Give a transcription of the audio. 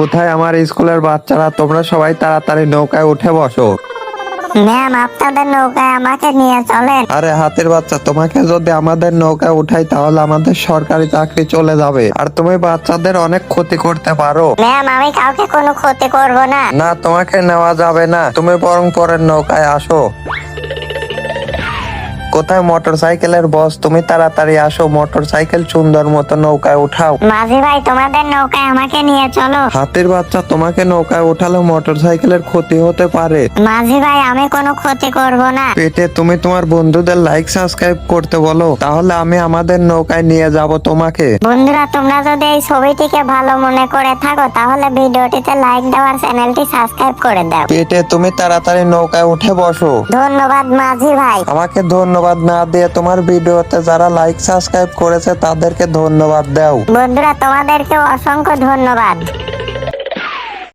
কোথায় আমার স্কুলের বাচ্চারা? তোমরা সবাই তাড়াতাড়ি নৌকায় উঠে বসো। ম্যাম আপনাদের নৌকায় আমাকে নিয়ে চলেন। আরে হাতের বাচ্চা তোমাকে যদি আমাদের নৌকায় উঠাই তাহলে আমাদের সরকারি চাকরি চলে যাবে। আর তুমি বাচ্চাদের অনেক ক্ষতি করতে পারো। ম্যাম আমি কাউকে কোনো ক্ষতি করব না। না তোমাকে নেওয়া যাবে না। তুমি বরং পরের নৌকায় আসো। কোথায় মোটর সাইকেলের বস? তুমি তাড়াতাড়ি আসো মোটর সাইকেল সুন্দর মতো নৌকায় উঠাও। মাঝি ভাই তোমাদের নৌকায় আমাকে নিয়ে চলো। হাতের বাচ্চা তোমাকে নৌকায় উঠালে মোটর সাইকেলের ক্ষতি হতে পারে। মাঝি ভাই আমি কোনো ক্ষতি করব না। পেটে তুমি তোমার বন্ধুদের লাইক সাবস্ক্রাইব করতে বলো। তাহলে আমি আমাদের নৌকায় নিয়ে যাব তোমাকে। বন্ধুরা তোমরা যদি এই ছবিটিকে ভালো মনে করে থাকো তাহলে ভিডিওটিতে লাইক দেওয়ার চ্যানেলটি সাবস্ক্রাইব করে দাও। পেটে তুমি তাড়াতাড়ি নৌকায় উঠে বসো। ধন্যবাদ মাঝি ভাই। আমাকে ধন্যবাদ। না দিয়ে তোমার ভিডিওতে যারা লাইক সাবস্ক্রাইব করেছে, তাদেরকে ধন্যবাদ দাও। বন্ধুরা, তোমাদেরকে অসংখ্য ধন্যবাদ।